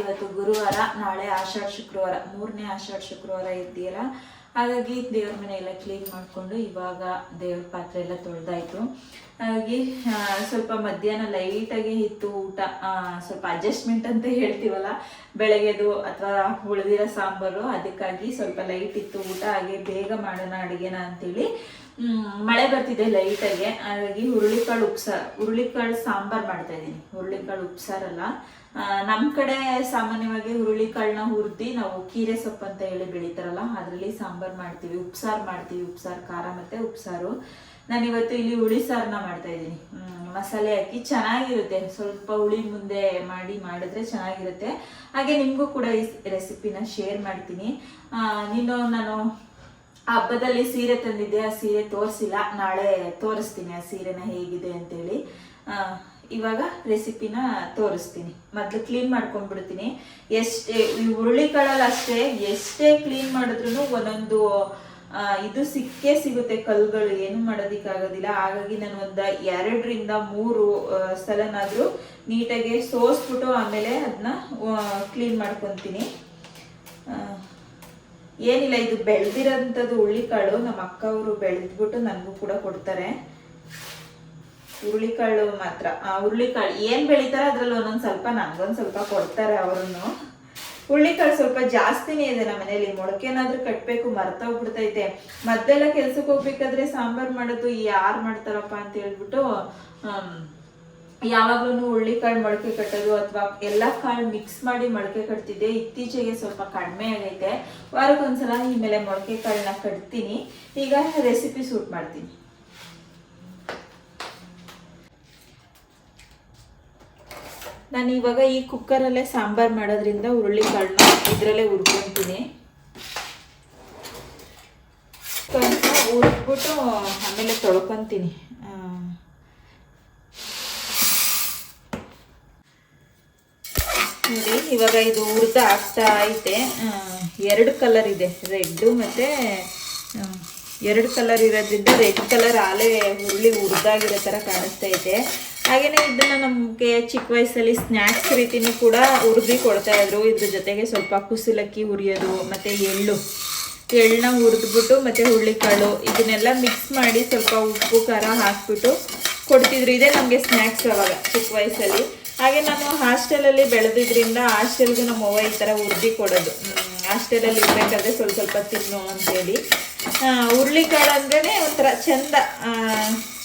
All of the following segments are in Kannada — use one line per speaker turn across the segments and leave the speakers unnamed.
ಇವತ್ತು ಗುರುವಾರ, ನಾಳೆ ಆಷಾಢ ಶುಕ್ರವಾರ, ಮೂರನೇ ಆಷಾಢ ಶುಕ್ರವಾರ ಇದೆಯಲ್ಲ ಹಾಗಾಗಿ ದೇವ್ರ ಮನೆ ಎಲ್ಲ ಕ್ಲೀನ್ ಮಾಡಿಕೊಂಡು ಇವಾಗ ದೇವ್ರ ಪಾತ್ರೆ ಎಲ್ಲ ತೊಳೆದಾಯ್ತು. ಹಾಗಾಗಿ ಸ್ವಲ್ಪ ಮಧ್ಯಾಹ್ನ ಲೈಟಾಗಿ ಇತ್ತು ಊಟ ಸ್ವಲ್ಪ ಅಡ್ಜಸ್ಟ್ಮೆಂಟ್ ಅಂತ ಹೇಳ್ತೀವಲ್ಲ? ಬೆಳಗ್ಗೆದು ಅಥವಾ ಉಳಿದಿರೋ ಸಾಂಬಾರು, ಅದಕ್ಕಾಗಿ ಸ್ವಲ್ಪ ಲೈಟ್ ಇತ್ತು ಊಟ, ಹಾಗೆ ಬೇಗ ಮಾಡೋಣ ಅಡುಗೆನ ಅಂತೇಳಿ ಮಳೆ ಬರ್ತಿದೆ ಲೈಟಾಗೆ ಹಾಗಾಗಿ ಹುರುಳಿಕಾಳು ಉಪ್ಸಾರು ಹುರುಳಿಕಾಳು ಸಾಂಬಾರ್ ಮಾಡ್ತಾ ಇದ್ದೀನಿ. ಹುರುಳಿಕಾಳು ಉಪ್ಸಾರಲ್ಲ. ಆ, ನಮ್ ಕಡೆ ಸಾಮಾನ್ಯವಾಗಿ ಹುರುಳಿಕಾಳನ್ನ ಹುರ್ತಿ ನಾವು ಕೀರೆ ಸೊಪ್ಪು ಅಂತ ಹೇಳಿ ಬೆಳಿತಾರಲ್ಲ ಅದರಲ್ಲಿ ಸಾಂಬಾರ್ ಮಾಡ್ತೀವಿ ಉಪ್ಸಾರು ಮಾಡ್ತೀವಿ ಉಪ್ಸಾರು ಖಾರ ಮತ್ತೆ ಉಪ್ಸಾರು. ನಾನು ಇವತ್ತು ಇಲ್ಲಿ ಹುಳಿ ಸಾರನ್ನ ಮಾಡ್ತಾ ಇದ್ದೀನಿ. ಮಸಾಲೆ ಹಾಕಿ ಚೆನ್ನಾಗಿರುತ್ತೆ. ಸ್ವಲ್ಪ ಹುಳಿ ಮುಂದೆ ಮಾಡಿ ಮಾಡಿದ್ರೆ ಚೆನ್ನಾಗಿರುತ್ತೆ. ಹಾಗೆ ನಿಮಗೂ ಕೂಡ ಈ ರೆಸಿಪಿನ ಶೇರ್ ಮಾಡ್ತೀನಿ. ನೀನು ನಾನು ಹಬ್ಬದಲ್ಲಿ ಸೀರೆ ತಂದಿದ್ದೆ ಆ ಸೀರೆ ತೋರಿಸಿಲ್ಲ. ನಾಳೆ ತೋರಿಸ್ತೀನಿ ಆ ಸೀರೆನ ಹೇಗಿದೆ ಅಂತೇಳಿ. ಇವಾಗ ರೆಸಿಪಿನ ತೋರಿಸ್ತೀನಿ. ಮೊದಲು ಕ್ಲೀನ್ ಮಾಡ್ಕೊಂಡ್ಬಿಡ್ತೀನಿ. ಎಷ್ಟೇ ಈ ಹುರುಳಿಕಾಳಲ್ಲಿ ಅಷ್ಟೇ, ಎಷ್ಟೇ ಕ್ಲೀನ್ ಮಾಡಿದ್ರು ಒಂದೊಂದು ಇದು ಸಿಕ್ಕೇ ಸಿಗುತ್ತೆ ಕಲ್ಲುಗಳು. ಏನು ಮಾಡೋದಿಕ್ಕಾಗೋದಿಲ್ಲ. ಹಾಗಾಗಿ ನಾನು ಒಂದು ಎರಡರಿಂದ ಮೂರು ಸಲನಾದರೂ ನೀಟಾಗಿ ಸೋಸ್ಬಿಟ್ಟು ಆಮೇಲೆ ಅದನ್ನ ಕ್ಲೀನ್ ಮಾಡ್ಕೊತೀನಿ. ಏನಿಲ್ಲ, ಇದು ಬೆಳೆದಿರೋಂಥದ್ದು ಹುಳಿಕಾಳು ನಮ್ಮ ಅಕ್ಕ ಅವರು ಬೆಳೆದ್ಬಿಟ್ಟು ನನಗೂ ಕೂಡ ಕೊಡ್ತಾರೆ. ಹುರುಳಿಕಾಳು ಮಾತ್ರ. ಆ ಹುರುಳಿಕಾಳು ಏನ್ ಬೆಳಿತಾರೆ ಅದ್ರಲ್ಲಿ ಒಂದೊಂದ್ ಸ್ವಲ್ಪ ನಂಗೊಂದ್ ಸ್ವಲ್ಪ ಕೊಡ್ತಾರೆ ಅವರನ್ನು ಹುರುಳಿಕಾಳು ಸ್ವಲ್ಪ ಜಾಸ್ತಿನೇ ಇದೆ ನಮ್ಮ ಮನೇಲಿ ಮೊಳಕೆನಾದ್ರೂ ಕಟ್ಬೇಕು, ಮರ್ತೋಗ್ಬಿಡ್ತೈತೆ. ಮದ್ದೆಲ್ಲ ಕೆಲ್ಸಕ್ಕೆ ಹೋಗ್ಬೇಕಾದ್ರೆ ಸಾಂಬಾರ್ ಮಾಡೋದು ಯಾರು ಮಾಡ್ತಾರಪ್ಪ ಅಂತ ಹೇಳ್ಬಿಟ್ಟು ಯಾವಾಗ್ಲೂ ಹುಳ್ಳಿಕಾಳು ಮೊಳಕೆ ಕಟ್ಟೋದು ಅಥವಾ ಎಲ್ಲ ಕಾಳು ಮಿಕ್ಸ್ ಮಾಡಿ ಮೊಳಕೆ ಕಟ್ತಿದ್ದೆ. ಇತ್ತೀಚೆಗೆ ಸ್ವಲ್ಪ ಕಡಿಮೆ ಆಗೈತೆ. ವಾರಕ್ಕೊಂದ್ಸಲ ಈ ಮೇಲೆ ಮೊಳಕೆ ಕಾಳನ್ನ ಕಟ್ತೀನಿ. ಈಗ ರೆಸಿಪಿ ಸೂಟ್ ಮಾಡ್ತೀನಿ. ನಾನು ಇವಾಗ ಈ ಕುಕ್ಕರಲ್ಲೇ ಸಾಂಬಾರ್ ಮಾಡೋದ್ರಿಂದ ಹುರುಳಿ ಹುರುಳಿಕಾಳನ್ನ ಇದರಲ್ಲೇ ಹುರ್ಕೊತೀನಿ. ಹುರಿದ್ಬಿಟ್ಟು ಆಮೇಲೆ ತೊಳ್ಕೊತೀನಿ. ನೋಡಿ, ಇವಾಗ ಇದು ಹುರಿದ ಆಗ್ತಾ ಐತೆ. ಎರಡು ಕಲರ್ ಇದೆ ರೆಡ್ಡು ಮತ್ತು ಎರಡು ಕಲರ್ ಇರೋದ್ರಿಂದ ರೆಡ್ ಕಲರ್ ಆಲೆ ಹುರುಳಿ ಹುರಿದಾಗಿರೋ ಥರ ಕಾಣಿಸ್ತಾ ಐತೆ. ಹಾಗೆಯೇ ಇದನ್ನು ನಮಗೆ ಚಿಕ್ಕ ವಯಸ್ಸಲ್ಲಿ ಸ್ನ್ಯಾಕ್ಸ್ ರೀತಿನೂ ಕೂಡ ಹುರಿದು ಕೊಡ್ತಾ ಇದ್ರು. ಇದ್ರ ಜೊತೆಗೆ ಸ್ವಲ್ಪ ಕುಸುಲಕ್ಕಿ ಹುರಿಯೋದು, ಮತ್ತು ಎಳ್ಳು. ಎಳ್ಳನ್ನ ಹುರಿದ್ಬಿಟ್ಟು ಮತ್ತು ಹುರುಳಿಕಾಳು ಇದನ್ನೆಲ್ಲ ಮಿಕ್ಸ್ ಮಾಡಿ ಸ್ವಲ್ಪ ಉಪ್ಪು, ಖಾರ ಹಾಕ್ಬಿಟ್ಟು ಕೊಡ್ತಿದ್ರು. ಇದೇ ನಮಗೆ ಸ್ನ್ಯಾಕ್ಸ್ ಅವಾಗ ಚಿಕ್ಕ ವಯಸ್ಸಲ್ಲಿ. ಹಾಗೆ ನಾನು ಹಾಸ್ಟೆಲಲ್ಲಿ ಬೆಳೆದಿದ್ರಿಂದ ಹಾಸ್ಟೆಲ್ಗೂ ನಮ್ಮ ಅವ್ವ ಈ ಥರ ಹುರಿದು ಕೊಡೋದು. ಹಾಸ್ಟೆಲಲ್ಲಿ ಇರಬೇಕಾದ್ರೆ ಸ್ವಲ್ಪ ಸ್ವಲ್ಪ ತಿನ್ನು ಅಂತೇಳಿ. ಹುರುಳಿಕಾಳು ಅಂದ್ರೇ ಒಂಥರ ಚಂದ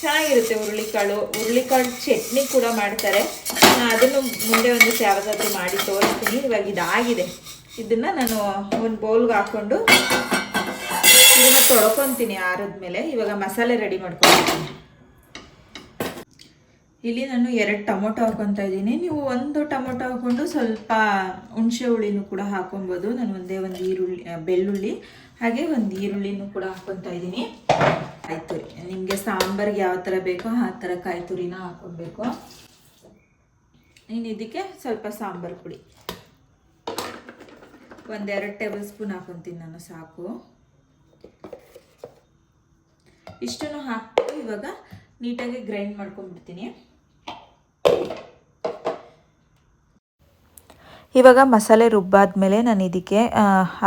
ಚೆನ್ನಾಗಿರುತ್ತೆ ಹುರುಳಿಕಾಳು. ಹುರುಳಿಕಾಳು ಚಟ್ನಿ ಕೂಡ ಮಾಡ್ತಾರೆ. ಅದನ್ನು ಮುಂದೆ ಒಂದು ಯಾವ್ದಾದ್ರು ಮಾಡಿ ತೋರಿಸ್ತೀನಿ. ಇವಾಗ ಇದಾಗಿದೆ. ಇದನ್ನು ನಾನು ಒಂದು ಬೌಲ್ಗೆ ಹಾಕ್ಕೊಂಡು ಇದನ್ನು ತೊಳ್ಕೊತೀನಿ ಆರಿದ್ಮೇಲೆ. ಇವಾಗ ಮಸಾಲೆ ರೆಡಿ ಮಾಡ್ಕೊತೀನಿ ಇಲ್ಲಿ ನಾನು ಎರಡು ಟೊಮೊಟೊ ಹಾಕೊತಾ ಇದ್ದೀನಿ. ನೀವು ಒಂದು ಟೊಮೊಟೊ ಹಾಕೊಂಡು ಸ್ವಲ್ಪ ಹುಣಸೆ ಹುಳಿನೂ ಕೂಡ ಹಾಕೊಬೋದು. ನಾನು ಒಂದೇ ಒಂದು ಈರುಳ್ಳಿ, ಬೆಳ್ಳುಳ್ಳಿ, ಹಾಗೆ ಒಂದು ಈರುಳ್ಳಿನೂ ಕೂಡ ಹಾಕೊತ ಇದ್ದೀನಿ. ಕಾಯಿ ತುರಿ ನಿಮಗೆ ಸಾಂಬಾರ್ಗೆ ಯಾವ ಥರ ಬೇಕೋ ಆ ಥರ ಕಾಯಿ ತುರಿನ ಹಾಕೊಬೇಕು ಇನ್ನು ಇದಕ್ಕೆ ಸ್ವಲ್ಪ ಸಾಂಬಾರು ಪುಡಿ. ಒಂದೆರಡು ಟೇಬಲ್ ಸ್ಪೂನ್ ಹಾಕೊತೀನಿ ನಾನು, ಸಾಕು. ಇಷ್ಟನ್ನು ಹಾಕಿ ಇವಾಗ ನೀಟಾಗಿ ಗ್ರೈಂಡ್ ಮಾಡ್ಕೊಂಡ್ಬಿಡ್ತೀನಿ.
ಇವಾಗ ಮಸಾಲೆ ರುಬ್ಬಾದ್ಮೇಲೆ ನಾನು ಇದಕ್ಕೆ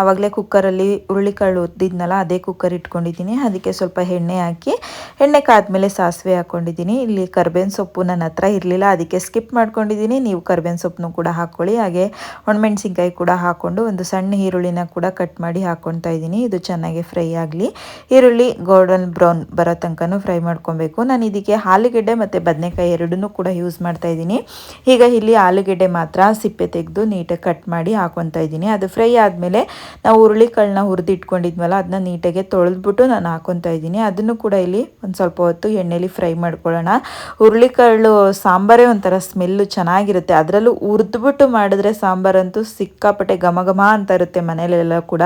ಆವಾಗಲೇ ಕುಕ್ಕರಲ್ಲಿ ಹುರುಳಿಕಾಳು ಉದ್ದಿದ್ನಲ್ಲ ಅದೇ ಕುಕ್ಕರ್ ಇಟ್ಕೊಂಡಿದ್ದೀನಿ. ಅದಕ್ಕೆ ಸ್ವಲ್ಪ ಎಣ್ಣೆ ಹಾಕಿ, ಎಣ್ಣೆ ಕಾದ್ಮೇಲೆ ಸಾಸಿವೆ ಹಾಕ್ಕೊಂಡಿದ್ದೀನಿ ಇಲ್ಲಿ ಕರ್ಬೇವಿನ ಸೊಪ್ಪು ನನ್ನ ಹತ್ರ ಇರಲಿಲ್ಲ, ಅದಕ್ಕೆ ಸ್ಕಿಪ್ ಮಾಡ್ಕೊಂಡಿದ್ದೀನಿ. ನೀವು ಕರ್ಬೇವಿನ ಸೊಪ್ಪನ್ನು ಕೂಡ ಹಾಕ್ಕೊಳ್ಳಿ ಹಾಗೆ ಒಣಮೆಣ್ಸಿನ್ಕಾಯಿ ಕೂಡ ಹಾಕ್ಕೊಂಡು ಒಂದು ಸಣ್ಣ ಈರುಳ್ಳಿನ ಕೂಡ ಕಟ್ ಮಾಡಿ ಹಾಕ್ಕೊತಾ ಇದ್ದೀನಿ. ಇದು ಚೆನ್ನಾಗಿ ಫ್ರೈ ಆಗಲಿ. ಈರುಳ್ಳಿ ಗೋಲ್ಡನ್ ಬ್ರೌನ್ ಬರೋ ತನಕನೂ ಫ್ರೈ ಮಾಡ್ಕೊಬೇಕು. ನಾನು ಇದಕ್ಕೆ ಆಲೂಗೆಡ್ಡೆ ಮತ್ತು ಬದನೆಕಾಯಿ ಎರಡನ್ನೂ ಕೂಡ ಯೂಸ್ ಮಾಡ್ತಾ ಇದ್ದೀನಿ. ಈಗ ಇಲ್ಲಿ ಆಲೂಗೆಡ್ಡೆ ಮಾತ್ರ ಸಿಪ್ಪೆ ತೆಗೆದು ನೀಟಾಗಿ ಕಟ್ ಮಾಡಿ ಹಾಕೊತಾ ಇದ್ದೀನಿ. ಅದು ಫ್ರೈ ಆದಮೇಲೆ ನಾವು ಹುರುಳಿಕಾಳನ್ನ ಹುರಿದಿಟ್ಕೊಂಡಿದ್ವಲ್ಲ, ಅದನ್ನ ನೀಟಾಗೆ ತೊಳೆದ್ಬಿಟ್ಟು ನಾನು ಹಾಕೊತಾ ಇದ್ದೀನಿ. ಅದನ್ನು ಕೂಡ ಇಲ್ಲಿ ಒಂದು ಸ್ವಲ್ಪ ಹೊತ್ತು ಎಣ್ಣೆಲಿ ಫ್ರೈ ಮಾಡ್ಕೊಳ್ಳೋಣ. ಹುರುಳಿಕಾಳು ಸಾಂಬಾರೇ ಒಂಥರ ಸ್ಮೆಲ್ಲು ಚೆನ್ನಾಗಿರುತ್ತೆ. ಅದರಲ್ಲೂ ಹುರಿದ್ಬಿಟ್ಟು ಮಾಡಿದ್ರೆ ಸಾಂಬಾರಂತೂ ಸಿಕ್ಕಾಪಟ್ಟೆ ಘಮ ಘಮ ಅಂತ ಇರುತ್ತೆ ಮನೇಲೆಲ್ಲ ಕೂಡ.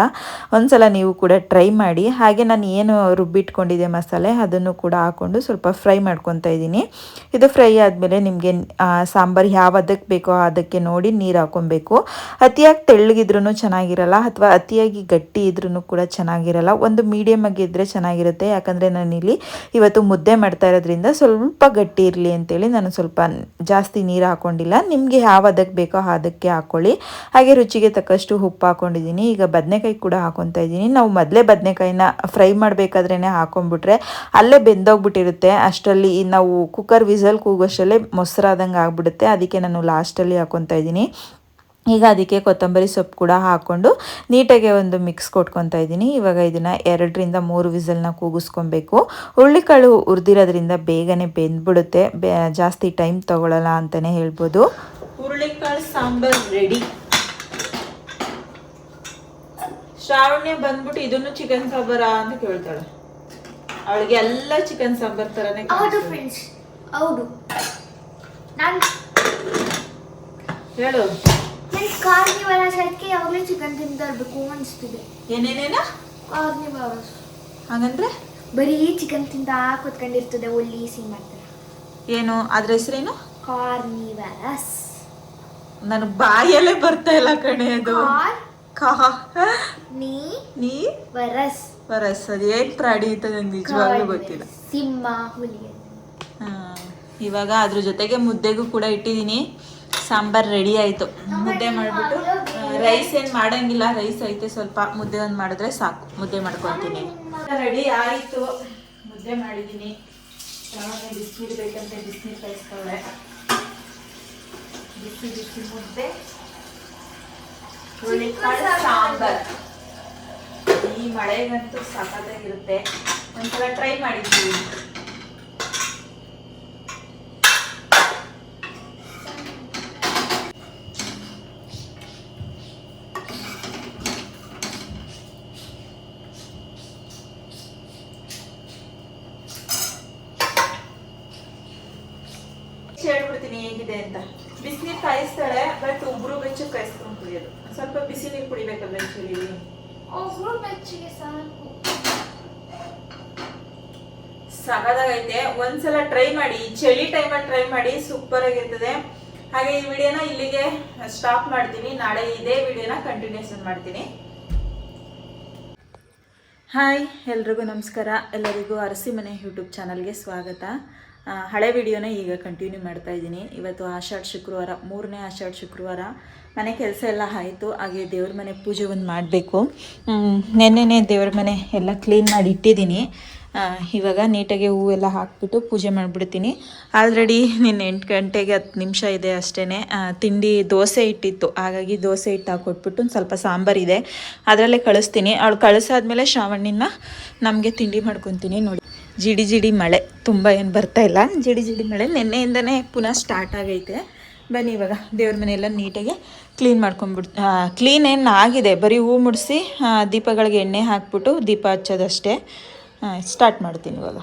ಒಂದ್ಸಲ ನೀವು ಕೂಡ ಟ್ರೈ ಮಾಡಿ. ಹಾಗೆ ನಾನು ಏನು ರುಬ್ಬಿಟ್ಕೊಂಡಿದ್ದೆ ಮಸಾಲೆ, ಅದನ್ನು ಕೂಡ ಹಾಕ್ಕೊಂಡು ಸ್ವಲ್ಪ ಫ್ರೈ ಮಾಡ್ಕೊತಾ ಇದ್ದೀನಿ. ಇದು ಫ್ರೈ ಆದಮೇಲೆ ನಿಮಗೆ ಸಾಂಬಾರು ಯಾವ ಅದಕ್ಕೆ ಬೇಕೋ ಅದಕ್ಕೆ ನೋಡಿ ನೀರು ಹಾಕೊಬೇಕು.
ಮಾಡ್ಕೊಬೇಕು ಅತಿಯಾಗಿ ತೆಳ್ಳಗಿದ್ರೂ ಚೆನ್ನಾಗಿರಲ್ಲ ಅಥವಾ ಅತಿಯಾಗಿ ಗಟ್ಟಿ ಇದ್ರೂ ಕೂಡ ಚೆನ್ನಾಗಿರಲ್ಲ. ಒಂದು ಮೀಡಿಯಮ್ ಆಗಿ ಇದ್ದರೆ ಚೆನ್ನಾಗಿರುತ್ತೆ. ಯಾಕಂದರೆ ನಾನಿಲ್ಲಿ ಇವತ್ತು ಮುದ್ದೆ ಮಾಡ್ತಾ ಇರೋದ್ರಿಂದ ಸ್ವಲ್ಪ ಗಟ್ಟಿ ಇರಲಿ ಅಂತೇಳಿ ನಾನು ಸ್ವಲ್ಪ ಜಾಸ್ತಿ ನೀರು ಹಾಕ್ಕೊಂಡಿಲ್ಲ ನಿಮಗೆ ಯಾವ ಅದಕ್ಕೆ ಬೇಕೋ ಅದಕ್ಕೆ ಹಾಕ್ಕೊಳ್ಳಿ ಹಾಗೆ ರುಚಿಗೆ ತಕ್ಕಷ್ಟು ಉಪ್ಪು ಹಾಕೊಂಡಿದ್ದೀನಿ. ಈಗ ಬದನೆಕಾಯಿ ಕೂಡ ಹಾಕೊತಾ ಇದ್ದೀನಿ. ನಾವು ಮೊದಲೇ ಬದನೆಕಾಯಿನ ಫ್ರೈ ಮಾಡಬೇಕಾದ್ರೇ ಹಾಕೊಂಡ್ಬಿಟ್ರೆ ಅಲ್ಲೇ ಬೆಂದೋಗ್ಬಿಟ್ಟಿರುತ್ತೆ. ಅಷ್ಟರಲ್ಲಿ ನಾವು ಕುಕ್ಕರ್ ವಿಸಲ್ ಕೂಗೋಷ್ಟರಲ್ಲೇ ಮೊಸರಾದಂಗೆ ಆಗ್ಬಿಡುತ್ತೆ. ಅದಕ್ಕೆ ನಾನು ಲಾಸ್ಟಲ್ಲಿ ಹಾಕೊತಾ ಇದ್ದೀನಿ. ಈಗ ಅದಕ್ಕೆ ಕೊತ್ತಂಬರಿ ಸೊಪ್ಪು ಕೂಡ ಹಾಕ್ಕೊಂಡು ನೀಟಾಗಿ ಒಂದು ಮಿಕ್ಸ್ ಕೊಟ್ಕೊತಾ ಇದ್ದೀನಿ. ಇವಾಗ ಇದನ್ನು ಎರಡರಿಂದ ಮೂರು ವಿಸಲ್ನ ಕೂಗಿಸ್ಕೊಬೇಕು. ಹುರುಳಿಕಾಳು ಹುರಿದಿರೋದ್ರಿಂದ ಬೇಗನೆ ಬೆಂದ್ಬಿಡುತ್ತೆ. ಬೆ ಜಾಸ್ತಿ ಟೈಮ್ ತಗೊಳ್ಳಲ್ಲ ಅಂತಲೇ ಹೇಳ್ಬೋದು.
ಹುರುಳಿಕಾಳು ಸಾಂಬಾರ್ ರೆಡಿ ಶ್ರಾವಣ್ಯ ಬಂದ್ಬಿಟ್ಟು ಇದನ್ನು ಚಿಕನ್ ಸಾಂಬಾರ ಅಂತ ಕೇಳ್ತಾಳೆ. ಅವಳಿಗೆ ಎಲ್ಲ ಚಿಕನ್ ಸಾಂಬಾರ್ ತರನೇ
ಹೌದು
ಕಾಣಿಸ್ತದೆ.
ಫ್ರೆಂಡ್ಸ್ ಹೌದು. ನಾನು
ಹೇಳು.
ಕಾರ್ನಿವರಸ್ ಅದಕ್ಕೆ ಯಾವಾಗಲೂ ಚಿಕನ್ ತಿಂತಾ ಇರಬೇಕು ಅನಿಸ್ತಿದೆ.
ಏನೇನೇನ?
ಕಾರ್ನಿವರಸ್
ಹಾಗಂದ್ರೆ?
ಬರೀ ಚಿಕನ್ ತಿಂತಾ ಕೂತ್ಕೊಂಡಿರ್ತದೆ ಒಲ್ಲಿ ಸೀನ್ ಮಾಡ್ತಾರೆ.
ಏನು? ಅದ್ರ ಹೆಸರೇನು?
ಕಾರ್ನಿವರಸ್
ನನ್ನ ಬಾಯಲ್ಲೇ ಬರ್ತಾ ಇಲ್ಲ ಕಣೆ ಅದು.
ಕಾರ್? ನೀ?
ನೀ?
ವರಸ್.
ವರಸ್. ಅದು ಏನ್ ಪ್ರಾಣಿ ಅಂತ ನಂಗೆ ನಿಜವಾಗ್ಲೂ ಗೊತ್ತಿಲ್ಲ.
ಸಿಂಹ ಹುಲಿ
ಇವಾಗ ಅದ್ರ ಜೊತೆಗೆ ಮುದ್ದೆಗೂ ಕೂಡ ಇಟ್ಟಿದ್ದೀನಿ. ಸಾಂಬಾರ್ ರೆಡಿ ಆಯಿತು. ಮುದ್ದೆ ಮಾಡಿಬಿಟ್ಟು ರೈಸ್ ಏನು ಮಾಡೋಂಗಿಲ್ಲ, ರೈಸ್ ಐತೆ ಸ್ವಲ್ಪ, ಮುದ್ದೆ ಒಂದು ಮಾಡಿದ್ರೆ ಸಾಕು. ಮುದ್ದೆ ಮಾಡ್ಕೊತೀನಿ. ರೆಡಿ ಆಯಿತು. ಮುದ್ದೆ ಮಾಡಿದ್ದೀನಿ. ಬಿಸಿನೀರು ಬೇಕಂತ, ಬಿಸಿನೀರು ಕಾಯಿಸ್ಕೊಳ್ಳೆ ಬಿಸಿ ಬಿಸಿ ಮುದ್ದೆ. ಹುರುಳಿಕಾಳು ಸಾಂಬಾರ್. ಈ ಮಳೆಗಂತೂ ಸಖತ್ತಾಗಿರುತ್ತೆ. ಒಂಥರ ಟ್ರೈ ಮಾಡಿದ್ದೀವಿ ಹೇಳ್ಬಿಡ್ತೀನಿ ಹೇಗಿದೆ ಅಂತ ಬಿಸಿನೀರು ಕಾಯಿಸ್ತಾಳೆ ಬಟ್ ಉಬ್ರು ಬೆಚ್ಚು ಕಾಯಿಸ್ಕೊಂಡು ಕುಡಿಯೋದು ಸ್ವಲ್ಪ ಬಿಸಿ ನೀರು ಕುಡಿಬೇಕಲ್ಲ ಆಕ್ಚುಲಿ
ಬೆಚ್ಚಿಗೆ ಸಾಕು.
ಸಗದಾಗೈತೆ ಒಂದ್ಸಲ ಟ್ರೈ ಮಾಡಿ ಚಳಿ ಟೈಮಲ್ಲಿ ಟ್ರೈ ಮಾಡಿ ಸೂಪರ್ ಆಗಿರ್ತದೆ. ಹಾಗೆ ಈ ವಿಡಿಯೋನ ಇಲ್ಲಿಗೆ ಸ್ಟಾಪ್ ಮಾಡ್ತೀನಿ. ನಾಳೆ ಇದೇ ವಿಡಿಯೋನ ಕಂಟಿನ್ಯೂಷನ್ ಮಾಡ್ತೀನಿ. ಹಾಯ್ ಎಲ್ರಿಗೂ ನಮಸ್ಕಾರ. ಎಲ್ಲರಿಗೂ ಅರಸಿ ಮನೆ ಯೂಟ್ಯೂಬ್ ಚಾನಲ್ಗೆ ಸ್ವಾಗತ. ಹಳೆ ವಿಡಿಯೋನ ಈಗ ಕಂಟಿನ್ಯೂ ಮಾಡ್ತಾ ಇದ್ದೀನಿ. ಇವತ್ತು ಆಷಾಢ ಶುಕ್ರವಾರ, ಮೂರನೇ ಆಷಾಢ ಶುಕ್ರವಾರ ಮನೆ ಕೆಲಸ ಎಲ್ಲ ಆಯಿತು, ಹಾಗೆ ದೇವ್ರ ಮನೆ ಪೂಜೆ ಒಂದು ಮಾಡಬೇಕು. ನೆನ್ನೆನೇ ದೇವ್ರ ಮನೆ ಎಲ್ಲ ಕ್ಲೀನ್ ಮಾಡಿ ಇಟ್ಟಿದ್ದೀನಿ. ಇವಾಗ ನೀಟಾಗಿ ಎಲ್ಲ ಹಾಕ್ಬಿಟ್ಟು ಪೂಜೆ ಮಾಡಿಬಿಡ್ತೀನಿ. ಆಲ್ರೆಡಿ ನಿನ್ನೆ ಎಂಟು ಗಂಟೆಗೆ ಹತ್ತು ನಿಮಿಷ ಇದೆ ಅಷ್ಟೇ ತಿಂಡಿ ದೋಸೆ ಇಟ್ಟಿತ್ತು. ಹಾಗಾಗಿ ದೋಸೆ ಹಿಟ್ಟು ಹಾಕ್ಕೊಟ್ಬಿಟ್ಟು ಒಂದು ಸ್ವಲ್ಪ ಸಾಂಬಾರಿದೆ ಅದರಲ್ಲೇ ಕಳಿಸ್ತೀನಿ. ಅವಳು ಕಳಿಸಾದ್ಮೇಲೆ ಶ್ರಾವಣಿನ ನಮಗೆ ತಿಂಡಿ ಮಾಡ್ಕೊತೀನಿ ನೋಡಿ. ಜಿಡಿ ಜಿಡಿ ಮಳೆ. ತುಂಬ ಏನು ಬರ್ತಾ ಇಲ್ಲ. ಜಿಡಿ ಜಿಡಿ ಮಳೆ ನಿನ್ನೆಯಿಂದನೇ ಪುನಃ ಸ್ಟಾರ್ಟ್ ಆಗೈತೆ. ಬನ್ನಿ ಇವಾಗ ದೇವ್ರ ಮನೆಯೆಲ್ಲ ನೀಟಾಗಿ ಕ್ಲೀನ್ ಮಾಡ್ಕೊಂಡ್ಬಿಡ್ ಕ್ಲೀನ್ ಏನು ಆಗಿದೆ? ಬರೀ ಹೂ ಮುಡಿಸಿ ದೀಪಗಳಿಗೆ ಎಣ್ಣೆ ಹಾಕ್ಬಿಟ್ಟು ದೀಪ ಹಚ್ಚೋದಷ್ಟೇ. ಸ್ಟಾರ್ಟ್ ಮಾಡ್ತೀನಿ ಇವಾಗ.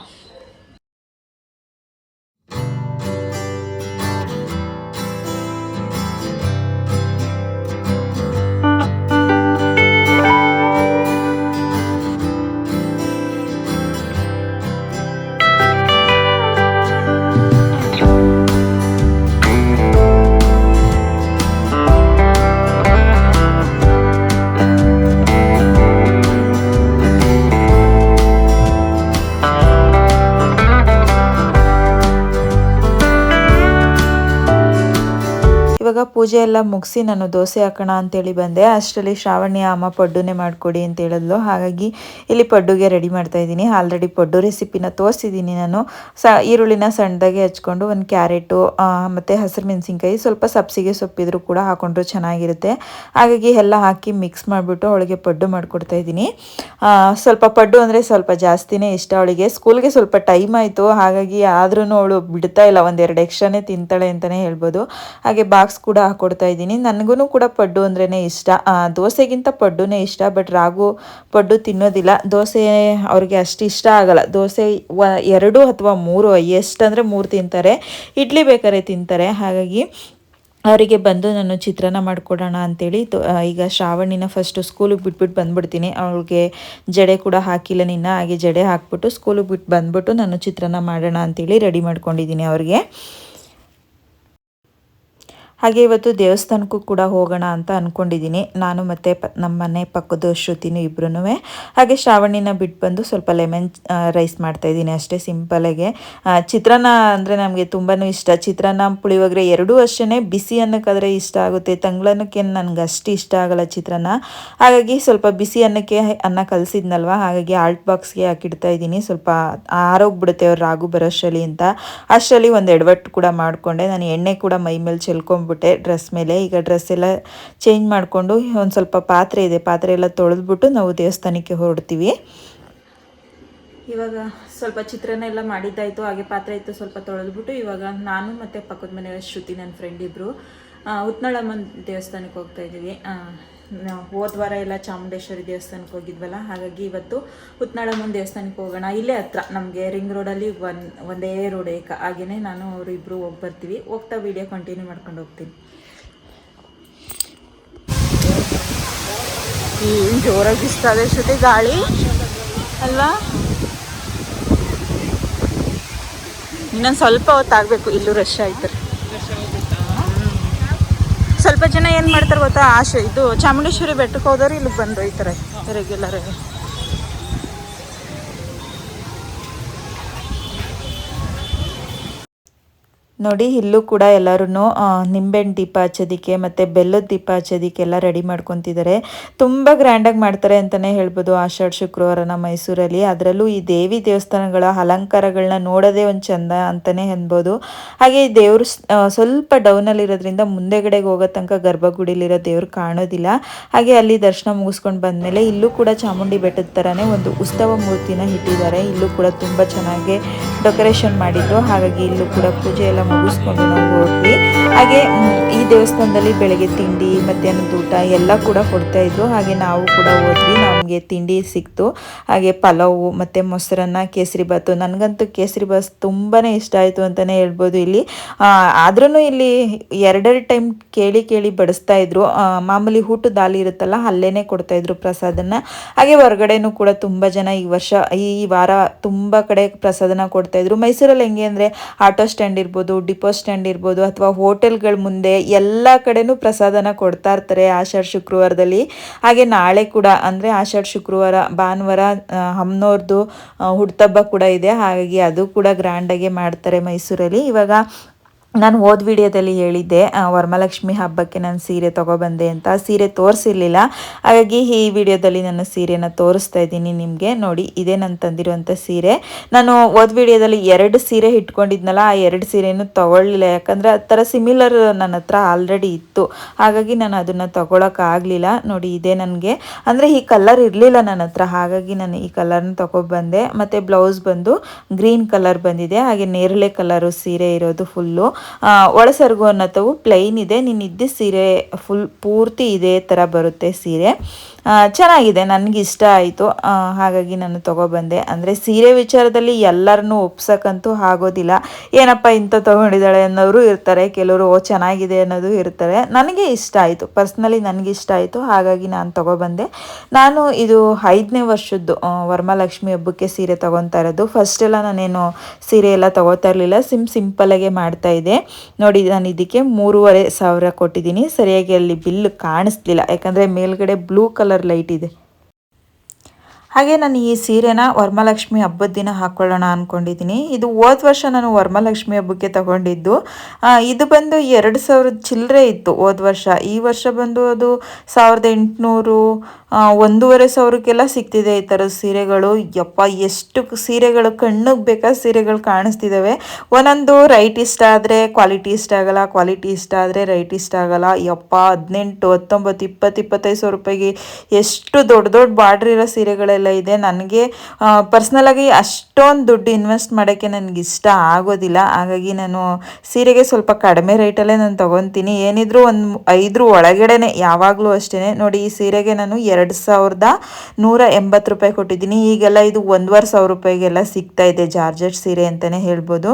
ಇವಾಗ ಪೂಜೆ ಎಲ್ಲ ಮುಗಿಸಿ ನಾನು ದೋಸೆ ಹಾಕೋಣ ಅಂತೇಳಿ ಬಂದೆ. ಅಷ್ಟರಲ್ಲಿ ಶ್ರಾವಣಿ ಅಮ್ಮ ಪಡ್ಡುನೇ ಮಾಡಿಕೊಡಿ ಅಂತ ಹೇಳಿದ್ಲು ಹಾಗಾಗಿ ಇಲ್ಲಿ ಪಡ್ಡುಗೆ ರೆಡಿ ಮಾಡ್ತಾ ಇದ್ದೀನಿ. ಆಲ್ರೆಡಿ ಪಡ್ಡು ರೆಸಿಪಿನ ತೋರಿಸಿದ್ದೀನಿ ನಾನು. ಸ, ಈರುಳ್ಳಿನ ಸಣ್ಣದಾಗೆ ಹಚ್ಕೊಂಡು ಒಂದು ಕ್ಯಾರೆಟು ಮತ್ತು ಹಸಿರು ಮೆಣಸಿನ್ಕಾಯಿ ಸ್ವಲ್ಪ ಸಬ್ಸಿಗೆ ಸೊಪ್ಪಿದ್ರೂ ಕೂಡ ಹಾಕೊಂಡ್ರು ಚೆನ್ನಾಗಿರುತ್ತೆ. ಹಾಗಾಗಿ ಎಲ್ಲ ಹಾಕಿ ಮಿಕ್ಸ್ ಮಾಡಿಬಿಟ್ಟು ಅವಳಿಗೆ ಪಡ್ಡು ಮಾಡಿಕೊಡ್ತಾ ಇದ್ದೀನಿ. ಸ್ವಲ್ಪ ಪಡ್ಡು ಅಂದರೆ ಸ್ವಲ್ಪ ಜಾಸ್ತಿನೇ ಇಷ್ಟ ಅವಳಿಗೆ. ಸ್ಕೂಲ್ಗೆ ಸ್ವಲ್ಪ ಟೈಮ್ ಆಯಿತು. ಹಾಗಾಗಿ ಆದ್ರೂ ಅವಳು ಬಿಡ್ತಾ ಇಲ್ಲ. ಒಂದೆರಡು ಎಕ್ಸ್ಟ್ರಾನೇ ತಿಂತಾಳೆ ಅಂತಲೇ ಹೇಳ್ಬೋದು. ಹಾಗೆ ಬಾಕ್ಸ್ ಕೂಡ ಹಾಕ್ಕೊಡ್ತಾ ಇದ್ದೀನಿ. ನನಗೂ ಕೂಡ ಪಡ್ಡು ಅಂದ್ರೇ ಇಷ್ಟ. ದೋಸೆಗಿಂತ ಪಡ್ಡುನೇ ಇಷ್ಟ ಬಟ್ ರಾಗು ಪಡ್ಡು ತಿನ್ನೋದಿಲ್ಲ. ದೋಸೆ ಅವ್ರಿಗೆ ಅಷ್ಟು ಇಷ್ಟ ಆಗಲ್ಲ. ದೋಸೆ ವ ಎರಡು ಅಥವಾ ಮೂರು ಎಷ್ಟು ಅಂದರೆ ಮೂರು ತಿಂತಾರೆ. ಇಡ್ಲಿ ಬೇಕಾದ್ರೆ ತಿಂತಾರೆ. ಹಾಗಾಗಿ ಅವರಿಗೆ ಬಂದು ನಾನು ಚಿತ್ರಾನ್ನ ಮಾಡಿಕೊಡೋಣ ಆ, ಈಗ ಶ್ರಾವಣಿನ ಫಸ್ಟು ಸ್ಕೂಲಿಗೆ ಬಿಟ್ಬಿಟ್ಟು ಬಂದ್ಬಿಡ್ತೀನಿ. ಅವಳಿಗೆ ಜಡೆ ಕೂಡ ಹಾಕಿಲ್ಲ ನಿನ್ನ ಹಾಗೆ ಜಡೆ ಹಾಕ್ಬಿಟ್ಟು ಸ್ಕೂಲಿಗೆ ಬಿಟ್ಟು ಬಂದ್ಬಿಟ್ಟು ನಾನು ಚಿತ್ರಾನ್ನ ಮಾಡೋಣ ಅಂತೇಳಿ ರೆಡಿ ಮಾಡ್ಕೊಂಡಿದ್ದೀನಿ ಅವ್ರಿಗೆ. ಹಾಗೆ ಇವತ್ತು ದೇವಸ್ಥಾನಕ್ಕೂ ಕೂಡ ಹೋಗೋಣ ಅಂತ ಅಂದ್ಕೊಂಡಿದ್ದೀನಿ ನಾನು ಮತ್ತು ಪ, ನಮ್ಮ ಮನೆ ಪಕ್ಕದ ಶ್ರುತಿನೂ ಇಬ್ಬರೂ ಹಾಗೆ ಶ್ರಾವಣಿನ ಬಿಟ್ಟು ಬಂದು ಸ್ವಲ್ಪ ಲೆಮನ್ ರೈಸ್ ಮಾಡ್ತಾಯಿದ್ದೀನಿ ಅಷ್ಟೇ ಸಿಂಪಲಾಗೆ ಚಿತ್ರಾನ್ನ ಅಂದರೆ ನಮಗೆ ತುಂಬಾ ಇಷ್ಟ. ಚಿತ್ರಾನ್ನ ಪುಳಿಯೋಗರೆ ಎರಡೂ ಅಷ್ಟೇ ಬಿಸಿ ಅನ್ನಕ್ಕಾದರೆ ಇಷ್ಟ ಆಗುತ್ತೆ. ತಂಗ್ಳನ್ನಕ್ಕೆ ನನಗೆ ಅಷ್ಟು ಇಷ್ಟ ಆಗಲ್ಲ ಚಿತ್ರಾನ್ನ. ಹಾಗಾಗಿ ಸ್ವಲ್ಪ ಬಿಸಿ ಅನ್ನಕ್ಕೆ ಅನ್ನ ಕಲಿಸಿದ್ನಲ್ವ? ಹಾಗಾಗಿ ಆಲ್ಟ್ ಬಾಕ್ಸ್ಗೆ ಹಾಕಿಡ್ತಾ ಇದ್ದೀನಿ. ಸ್ವಲ್ಪ ಆರೋಗ್ಬಿಡುತ್ತೆ ಅವ್ರು ರಾಗು ಬರೋಷ್ಟರಲ್ಲಿ ಅಂತ. ಅಷ್ಟರಲ್ಲಿ ಒಂದು ಎಡವಟ್ಟು ಕೂಡ ಮಾಡಿಕೊಂಡೆ. ನಾನು ಎಣ್ಣೆ ಕೂಡ ಮೈ ಮೇಲೆ ಚೆಲ್ಕೊಂಡ್ಬಿಟ್ಟೆ ಡ್ರೆಸ್ ಮೇಲೆ. ಈಗ ಡ್ರೆಸ್ ಎಲ್ಲ ಚೇಂಜ್ ಮಾಡಿಕೊಂಡು ಒಂದು ಸ್ವಲ್ಪ ಪಾತ್ರೆ ಇದೆ. ಪಾತ್ರೆ ಎಲ್ಲ ತೊಳೆದ್ಬಿಟ್ಟು ನಾವು ದೇವಸ್ಥಾನಕ್ಕೆ ಹೊರಡ್ತೀವಿ.
ಇವಾಗ ಸ್ವಲ್ಪ ಚಿತ್ರಾನ್ನ ಎಲ್ಲ ಮಾಡಿದ್ದಾಯಿತು. ಹಾಗೆ ಪಾತ್ರೆ ಇತ್ತು, ಸ್ವಲ್ಪ ತೊಳೆದ್ಬಿಟ್ಟು ಇವಾಗ ನಾನು ಮತ್ತು ಪಕ್ಕದ ಮನೆಯ ಶ್ರುತಿ ನನ್ನ ಫ್ರೆಂಡ್ ಇಬ್ಬರು ಉತ್ನಳಮ್ಮನ ದೇವಸ್ಥಾನಕ್ಕೆ ಹೋಗ್ತಾ ಇದ್ದೀವಿ. ಹೋದ ವಾರ ಎಲ್ಲ ಚಾಮುಂಡೇಶ್ವರಿ ದೇವಸ್ಥಾನಕ್ಕೆ ಹೋಗಿದ್ವಲ್ಲ, ಹಾಗಾಗಿ ಇವತ್ತು ಉತ್ನಾಳಮ್ಮನ ದೇವಸ್ಥಾನಕ್ಕೆ ಹೋಗೋಣ. ಇಲ್ಲೇ ಹತ್ರ, ನಮಗೆ ರಿಂಗ್ ರೋಡಲ್ಲಿ ಒನ್, ಒಂದೇ ರೋಡ್ ಏಕ. ಹಾಗೆಯೇ ನಾನು ಅವರು ಇಬ್ಬರು ಹೋಗಿ ಬರ್ತೀವಿ. ಹೋಗ್ತಾ ವಿಡಿಯೋ ಕಂಟಿನ್ಯೂ ಮಾಡ್ಕೊಂಡು ಹೋಗ್ತೀನಿ.
ಜೋರಾಗಿ ಅದೇ ಶ್ರುತಿ ಗಾಳಿ? ಅಲ್ವಾ? ಇನ್ನೊಂದು ಸ್ವಲ್ಪ ಹೊತ್ತಾಗಬೇಕು. ಇಲ್ಲೂ ರಶ್ ಆಯ್ತಾರೆ ಸ್ವಲ್ಪ ಜನ ಏನು ಮಾಡ್ತಾರೆ ಗೊತ್ತಾ? ಆಶೆ ಇದು ಚಾಮುಂಡೇಶ್ವರಿ ಬೆಟ್ಟಕ್ಕೆ ಹೋದವ್ರು ಇಲ್ಲಿಗೆ ಬಂದು ರೆಗ್ಯುಲರ್ ನೋಡಿ, ಇಲ್ಲೂ ಕೂಡ ಎಲ್ಲರೂ ನಿಂಬೆಹಣ್ಣು ದೀಪ ಹಚ್ಚೋದಕ್ಕೆ ಮತ್ತು ಬೆಲ್ಲದ ದೀಪ ಹಚ್ಚೋದಕ್ಕೆ ಎಲ್ಲ ರೆಡಿ ಮಾಡ್ಕೊತಿದ್ದಾರೆ ತುಂಬ ಗ್ರ್ಯಾಂಡಾಗಿ ಮಾಡ್ತಾರೆ ಅಂತಲೇ ಹೇಳ್ಬೋದು ಆಷಾಢ ಶುಕ್ರವಾರನ ಮೈಸೂರಲ್ಲಿ. ಅದರಲ್ಲೂ ಈ ದೇವಿ ದೇವಸ್ಥಾನಗಳ ಅಲಂಕಾರಗಳನ್ನ ನೋಡೋದೇ ಒಂದು ಚಂದ ಅಂತಲೇ ಅನ್ಬೋದು ಹಾಗೆ ಈ ದೇವರು ಸ್ವಲ್ಪ ಡೌನಲ್ಲಿರೋದ್ರಿಂದ ಮುಂದೆಗಡೆಗೆ ಹೋಗೋ ತನಕ ಗರ್ಭಗುಡಿಲಿರೋ ದೇವ್ರು ಕಾಣೋದಿಲ್ಲ. ಹಾಗೆ ಅಲ್ಲಿ ದರ್ಶನ ಮುಗಿಸ್ಕೊಂಡು ಬಂದಮೇಲೆ ಇಲ್ಲೂ ಕೂಡ ಚಾಮುಂಡಿ ಬೆಟ್ಟದ ಥರನೇ ಒಂದು ಉತ್ಸವ ಮೂರ್ತಿನ ಇಟ್ಟಿದ್ದಾರೆ. ಇಲ್ಲೂ ಕೂಡ ತುಂಬ ಚೆನ್ನಾಗಿ ಡೆಕೋರೇಷನ್ ಮಾಡಿದ್ದು ಹಾಗಾಗಿ ಇಲ್ಲೂ ಕೂಡ ಪೂಜೆ ಎಲ್ಲ ಮುಗಿಸ್ಕೊಂಡು ನಾವು ಹೋದ್ವಿ. ಹಾಗೆ ಈ ದೇವಸ್ಥಾನದಲ್ಲಿ ಬೆಳಗ್ಗೆ ತಿಂಡಿ, ಮಧ್ಯಾಹ್ನದ ಊಟ ಎಲ್ಲ ಕೂಡ ಕೊಡ್ತಾ ಇದ್ರು. ಹಾಗೆ ನಾವು ಕೂಡ ಹೋದ್ವಿ. ನಮಗೆ ತಿಂಡಿ ಸಿಕ್ತು. ಹಾಗೆ ಪಲಾವು ಮತ್ತು ಮೊಸರನ್ನ, ಕೇಸರಿ ಬಾತು ನನಗಂತೂ ಕೇಸರಿ ಬಾತ್ ತುಂಬಾ ಇಷ್ಟ ಆಯಿತು ಅಂತಲೇ ಹೇಳ್ಬೋದು ಇಲ್ಲಿ. ಆದ್ರೂ ಇಲ್ಲಿ ಎರಡೆರಡು ಟೈಮ್ ಕೇಳಿ ಕೇಳಿ ಬಡಿಸ್ತಾ ಇದ್ರು. ಮಾಮೂಲಿ ಊಟದ ದಾಲಿ ಇರುತ್ತಲ್ಲ ಅಲ್ಲೇ ಕೊಡ್ತಾ ಇದ್ರು ಪ್ರಸಾದನ. ಹಾಗೆ ಹೊರಗಡೆನೂ ಕೂಡ ತುಂಬ ಜನ ಈ ವರ್ಷ, ಈ ವಾರ ತುಂಬ ಕಡೆ ಪ್ರಸಾದನ ಕೊಡ್ತಾ ಇದ್ರು. ಮೈಸೂರಲ್ಲಿ ಹೆಂಗೆ ಅಂದರೆ, ಆಟೋ ಸ್ಟ್ಯಾಂಡ್ ಇರ್ಬೋದು ಡಿಪೋ ಸ್ಟ್ಯಾಂಡ್ ಇರ್ಬೋದು ಅಥವಾ ಹೋಟೆಲ್ಗಳ ಮುಂದೆ ಎಲ್ಲ ಕಡೆನೂ ಪ್ರಸಾದನ ಕೊಡ್ತಾ ಇರ್ತಾರೆ ಆಷಾಢ ಶುಕ್ರವಾರದಲ್ಲಿ. ಹಾಗೆ ನಾಳೆ ಕೂಡ ಅಂದರೆ ಆಷಾಢ ಶುಕ್ರವಾರ, ಭಾನುವಾರ ಹಮ್ನೋರ್ದು ಹುಡ್ತಬ್ಬ ಕೂಡ ಇದೆ. ಹಾಗಾಗಿ ಅದು ಕೂಡ ಗ್ರ್ಯಾಂಡಾಗೆ ಮಾಡ್ತಾರೆ ಮೈಸೂರಲ್ಲಿ. ಇವಾಗ ನಾನು ಹೋದ ವಿಡಿಯೋದಲ್ಲಿ ಹೇಳಿದ್ದೆ ವರಮಹಾಲಕ್ಷ್ಮಿ ಹಬ್ಬಕ್ಕೆ ನಾನು ಸೀರೆ ತೊಗೊಬಂದೆ ಅಂತ. ಸೀರೆ ತೋರಿಸಿರ್ಲಿಲ್ಲ. ಹಾಗಾಗಿ ಈ ವಿಡಿಯೋದಲ್ಲಿ ನಾನು ಸೀರೆನ ತೋರಿಸ್ತಾ ಇದ್ದೀನಿ ನಿಮಗೆ. ನೋಡಿ, ಇದೇ ನಾನು ತಂದಿರುವಂಥ ಸೀರೆ. ನಾನು ಹೋದ ವಿಡಿಯೋದಲ್ಲಿ ಎರಡು ಸೀರೆ ಇಟ್ಕೊಂಡಿದ್ನಲ್ಲ, ಆ ಎರಡು ಸೀರೆನೂ ತೊಗೊಳ್ಳಿಲ್ಲ. ಯಾಕಂದರೆ ಆ ಥರ ಸಿಮಿಲರ್ ನನ್ನ ಹತ್ರ ಆಲ್ರೆಡಿ ಇತ್ತು. ಹಾಗಾಗಿ ನಾನು ಅದನ್ನು ತೊಗೊಳಕ್ಕಾಗಲಿಲ್ಲ. ನೋಡಿ, ಇದೇ ನನಗೆ. ಅಂದರೆ ಈ ಕಲರ್ ಇರಲಿಲ್ಲ ನನ್ನ ಹತ್ರ. ಹಾಗಾಗಿ ನಾನು ಈ ಕಲರ್ನ ತೊಗೊಬಂದೆ. ಮತ್ತು ಬ್ಲೌಸ್ ಬಂದು ಗ್ರೀನ್ ಕಲರ್ ಬಂದಿದೆ. ಹಾಗೆ ನೇರಳೆ ಕಲರು ಸೀರೆ ಇರೋದು ಫುಲ್ಲು ಒಳಸರ್ಗು ಅನ್ನೋಥವು ಪ್ಲೈನ್ ಇದೆ. ನೀನು ಇದ್ದ ಸೀರೆ ಫುಲ್ ಪೂರ್ತಿ ಇದೇ ಥರ ಬರುತ್ತೆ ಸೀರೆ. ಚೆನ್ನಾಗಿದೆ, ನನಗೆ ಇಷ್ಟ ಆಯಿತು. ಹಾಗಾಗಿ ನಾನು ತೊಗೊಬಂದೆ. ಅಂದರೆ ಸೀರೆ ವಿಚಾರದಲ್ಲಿ ಎಲ್ಲರನ್ನೂ ಒಪ್ಸಕ್ಕಂತೂ ಆಗೋದಿಲ್ಲ. ಏನಪ್ಪ ಇಂಥ ತೊಗೊಂಡಿದ್ದಾಳೆ ಅನ್ನೋರು ಇರ್ತಾರೆ, ಕೆಲವರು, ಓ, ಚೆನ್ನಾಗಿದೆ ಅನ್ನೋದು ಇರ್ತಾರೆ. ನನಗೆ ಇಷ್ಟ ಆಯಿತು, ಪರ್ಸ್ನಲಿ ನನಗೆ ಇಷ್ಟ ಆಯಿತು, ಹಾಗಾಗಿ ನಾನು ತೊಗೊಬಂದೆ. ನಾನು ಇದು ಐದನೇ ವರ್ಷದ್ದು ವರಮಹಾಲಕ್ಷ್ಮಿ ಹಬ್ಬಕ್ಕೆ ಸೀರೆ ತೊಗೊತಾ ಇರೋದು. ಫಸ್ಟ್ ಎಲ್ಲ ನಾನೇನು ಸೀರೆ ಎಲ್ಲ ತೊಗೋತಾ ಇರಲಿಲ್ಲ, ಸಿಮ್ ಸಿಂಪಲಾಗೆ ಮಾಡ್ತಾ ಇದ್ದೆ. ನೋಡಿ, ನಾನು ಇದಕ್ಕೆ ಮೂರುವರೆ ಸಾವಿರ ಕೊಟ್ಟಿದ್ದೀನಿ. ಸರಿಯಾಗಿ ಅಲ್ಲಿ ಬಿಲ್ ಕಾಣಿಸ್ಲಿಲ್ಲ. ಯಾಕಂದರೆ ಮೇಲ್ಗಡೆ ಬ್ಲೂ ಕಲರ್ ಲೈಟ್ ಇದೆ. ಹಾಗೆ ನಾನು ಈ ಸೀರೆನ ವರ್ಮಲಕ್ಷ್ಮಿ ಹಬ್ಬದ ದಿನ ಹಾಕ್ಕೊಳ್ಳೋಣ ಅಂದ್ಕೊಂಡಿದ್ದೀನಿ ಇದು ಹೋದ ವರ್ಷ ನಾನು ವರಮಹಾಲಕ್ಷ್ಮಿ ಹಬ್ಬಕ್ಕೆ ತಗೊಂಡಿದ್ದು. ಇದು ಬಂದು ಎರಡು ಸಾವಿರದ ಚಿಲ್ಲರೆ ಇತ್ತು ಹೋದ ವರ್ಷ. ಈ ವರ್ಷ ಬಂದು ಅದು ಸಾವಿರದ ಎಂಟುನೂರು ಒಂದೂವರೆ ಸಾವಿರಕ್ಕೆಲ್ಲ ಸಿಗ್ತಿದೆ ಈ ಥರದ ಸೀರೆಗಳು. ಯಪ್ಪ, ಎಷ್ಟು ಸೀರೆಗಳು, ಕಣ್ಣಿಗೆ ಬೇಕಾದ ಸೀರೆಗಳು ಕಾಣಿಸ್ತಿದ್ದಾವೆ ಒಂದೊಂದು ರೈಟ್ ಇಷ್ಟ ಆದರೆ ಕ್ವಾಲಿಟಿ ಇಷ್ಟ ಆಗಲ್ಲ, ಕ್ವಾಲಿಟಿ ಇಷ್ಟ ಆದರೆ ರೈಟ್ ಇಷ್ಟ ಆಗಲ್ಲ. ಯಪ್ಪ, ಹದಿನೆಂಟು, ಹತ್ತೊಂಬತ್ತು, ಇಪ್ಪತ್ತು, ಇಪ್ಪತ್ತೈದು ಸಾವಿರ ರೂಪಾಯಿಗೆ ಎಷ್ಟು ದೊಡ್ಡ ದೊಡ್ಡ ಬಾರ್ಡ್ರ್ ಇರೋ ಸೀರೆಗಳೆಲ್ಲ ಇದೆ. ನನಗೆ ಪರ್ಸ್ನಲಾಗಿ ಅಷ್ಟೊಂದು ದುಡ್ಡು ಇನ್ವೆಸ್ಟ್ ಮಾಡೋಕ್ಕೆ ನನಗೆ ಇಷ್ಟ ಆಗೋದಿಲ್ಲ. ಹಾಗಾಗಿ ನಾನು ಸೀರೆಗೆ ಸ್ವಲ್ಪ ಕಡಿಮೆ ರೇಟಲ್ಲೇ ನಾನು ತೊಗೊತೀನಿ. ಏನಿದ್ರು ಒಂದು ಐದರ ಒಳಗಡೆನೆ, ಯಾವಾಗಲೂ ಅಷ್ಟೇ ನೋಡಿ, ಈ ಸೀರೆಗೆ ನಾನು ಎರಡು ಸಾವಿರದ ನೂರ ಎಂಬತ್ತು ರೂಪಾಯಿ ಕೊಟ್ಟಿದ್ದೀನಿ. ಈಗೆಲ್ಲ ಇದು ಒಂದೂವರೆ ಸಾವಿರ ರೂಪಾಯಿಗೆಲ್ಲ ಸಿಗ್ತಾ ಇದೆ ಜಾರ್ಜೆಟ್ ಸೀರೆ ಅಂತಲೇ ಹೇಳ್ಬೋದು.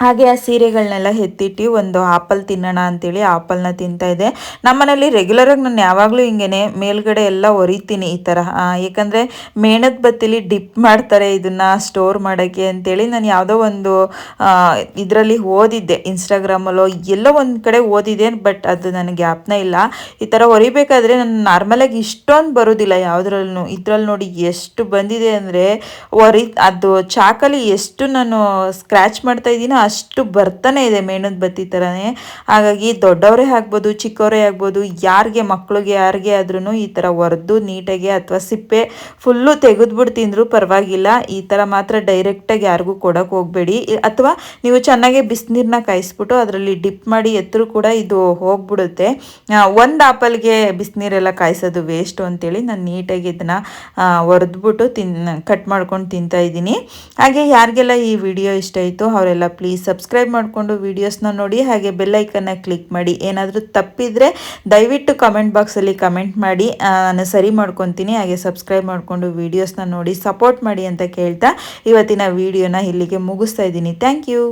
ಹಾಗೆ ಆ ಸೀರೆಗಳನ್ನೆಲ್ಲ ಎತ್ತಿಟ್ಟು ಒಂದು ಆಪಲ್ ತಿನ್ನೋಣ ಅಂತೇಳಿ ಆಪಲ್ನ ತಿಂತಾ ಇದೆ ನಮ್ಮನೇಲಿ ರೆಗ್ಯುಲರಾಗಿ ನಾನು ಯಾವಾಗಲೂ ಹಿಂಗೇನೆ ಮೇಲ್ಗಡೆ ಎಲ್ಲ ಒರಿತೀನಿ ಈ ಥರ ಏಕೆಂದರೆ ಮೇಣದ ಬತ್ತಿಲಿ ಡಿಪ್ ಮಾಡ್ತಾರೆ ಇದನ್ನು ಸ್ಟೋರ್ ಮಾಡೋಕ್ಕೆ ಅಂತೇಳಿ ನಾನು ಯಾವುದೋ ಒಂದು ಇದರಲ್ಲಿ ಓದಿದ್ದೆ. ಇನ್ಸ್ಟಾಗ್ರಾಮಲ್ಲೋ ಎಲ್ಲೋ ಒಂದು ಕಡೆ ಓದಿದೆ ಬಟ್ ಅದು ನನಗೆ ಜ್ಞಾಪನ ಇಲ್ಲ. ಈ ಥರ ಹೊರಿಬೇಕಾದ್ರೆ ನಾನು ನಾರ್ಮಲಾಗಿ ಇಷ್ಟೊಂದು ಬರೋದಿಲ್ಲ ಯಾವುದ್ರಲ್ಲೂ ಇದ್ರಲ್ಲಿ ನೋಡಿ ಎಷ್ಟು ಬಂದಿದೆ ಅಂದರೆ, ಒರಿ, ಅದು ಚಾಕಲ್ಲಿ ಎಷ್ಟು ನಾನು ಸ್ಕ್ರ್ಯಾಚ್ ಮಾಡ್ತಾ ಇದ್ದೀನೋ ಅಷ್ಟು ಬರ್ತಾನೆ ಇದೆ ಮೇಣದ ಬತ್ತಿ ಥರನೇ ಹಾಗಾಗಿ ದೊಡ್ಡವರೇ ಆಗ್ಬೋದು, ಚಿಕ್ಕವರೇ ಆಗ್ಬೋದು, ಯಾರಿಗೆ ಮಕ್ಕಳಿಗೆ ಯಾರಿಗೆ ಆದ್ರೂ ಈ ಥರ ಒರೆದು ನೀಟಾಗಿ ಅಥವಾ ಸಿಪ್ಪೆ ಫುಲ್ಲು ತೆಗೆದ್ಬಿಟ್ಟು ತಿಂದರೂ ಪರವಾಗಿಲ್ಲ. ಈ ಥರ ಮಾತ್ರ ಡೈರೆಕ್ಟಾಗಿ ಯಾರಿಗೂ ಕೊಡೋಕೆ ಹೋಗಬೇಡಿ. ಅಥವಾ ನೀವು ಚೆನ್ನಾಗಿ ಬಿಸಿನೀರನ್ನ ಕಾಯಿಸ್ಬಿಟ್ಟು ಅದರಲ್ಲಿ ಡಿಪ್ ಮಾಡಿ ಎತ್ತರೂ ಕೂಡ ಇದು ಹೋಗ್ಬಿಡುತ್ತೆ. ಒಂದು ಆಪಲ್ಗೆ ಬಿಸಿನೀರೆಲ್ಲ ಕಾಯಿಸೋದು ವೇಸ್ಟು ಅಂತೇಳಿ ನಾನು ನೀಟಾಗಿ ಇದನ್ನು ಒರೆದ್ಬಿಟ್ಟು ತಿನ್, ಕಟ್ ಮಾಡ್ಕೊಂಡು ತಿಂತಾ ಇದ್ದೀನಿ. ಹಾಗೆ ಯಾರಿಗೆಲ್ಲ ಈ ವಿಡಿಯೋ ಇಷ್ಟ ಆಯಿತು ಅವರೆಲ್ಲ ಪ್ಲೀಸ್ ಸಬ್ಸ್ಕ್ರೈಬ್ ಮಾಡಿಕೊಂಡು ವೀಡಿಯೋಸ್ನ ನೋಡಿ, ಹಾಗೆ ಬೆಲ್ಲೈಕನ್ನ ಕ್ಲಿಕ್ ಮಾಡಿ. ಏನಾದರೂ ತಪ್ಪಿದರೆ ದಯವಿಟ್ಟು ಕಮೆಂಟ್ ಬಾಕ್ಸಲ್ಲಿ ಕಮೆಂಟ್ ಮಾಡಿ. ನಾನು ಸರಿ ಮಾಡ್ಕೊತೀನಿ. ಹಾಗೆ ಸಬ್ಸ್ಕ್ರೈಬ್ ಮಾಡಿಕೊಂಡು ವೀಡಿಯೋಸ್ನ ನೋಡಿ ಸಪೋರ್ಟ್ ಮಾಡಿ ಅಂತ ಕೇಳ್ತಾ ಇವತ್ತಿನ ವಿಡಿಯೋನ ಇಲ್ಲಿಗೆ ಮುಗಿಸ್ತಾ ಇದ್ದೀನಿ. Thank you